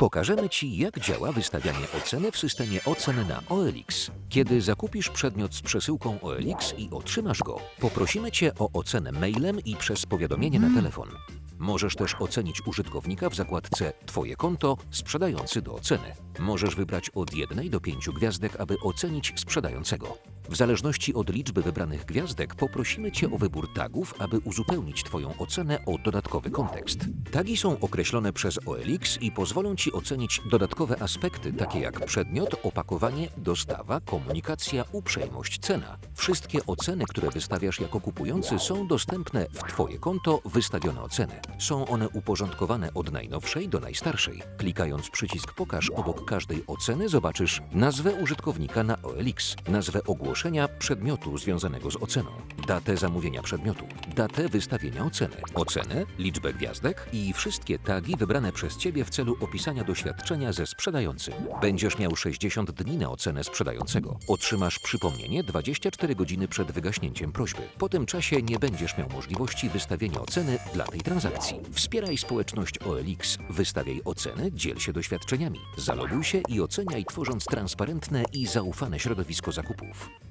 Pokażemy Ci, jak działa wystawianie oceny w systemie ocen na OLX. Kiedy zakupisz przedmiot z przesyłką OLX i otrzymasz go, poprosimy Cię o ocenę mailem i przez powiadomienie na telefon. Możesz też ocenić użytkownika w zakładce Twoje konto sprzedający do oceny. Możesz wybrać od jednej do pięciu gwiazdek, aby ocenić sprzedającego. W zależności od liczby wybranych gwiazdek poprosimy Cię o wybór tagów, aby uzupełnić Twoją ocenę o dodatkowy kontekst. Tagi są określone przez OLX i pozwolą Ci ocenić dodatkowe aspekty, takie jak przedmiot, opakowanie, dostawa, komunikacja, uprzejmość, cena. Wszystkie oceny, które wystawiasz jako kupujący są dostępne w Twoje konto wystawione oceny. Są one uporządkowane od najnowszej do najstarszej. Klikając przycisk Pokaż obok każdej oceny zobaczysz nazwę użytkownika na OLX, nazwę ogłoszenia przedmiotu związanego z oceną, datę zamówienia przedmiotu, datę wystawienia oceny, ocenę, liczbę gwiazdek i wszystkie tagi wybrane przez Ciebie w celu opisania doświadczenia ze sprzedającym. Będziesz miał 60 dni na ocenę sprzedającego. Otrzymasz przypomnienie 24 godziny przed wygaśnięciem prośby. Po tym czasie nie będziesz miał możliwości wystawienia oceny dla tej transakcji. Wspieraj społeczność OLX, wystawiaj oceny, dziel się doświadczeniami, zaloguj się i oceniaj tworząc transparentne i zaufane środowisko zakupów.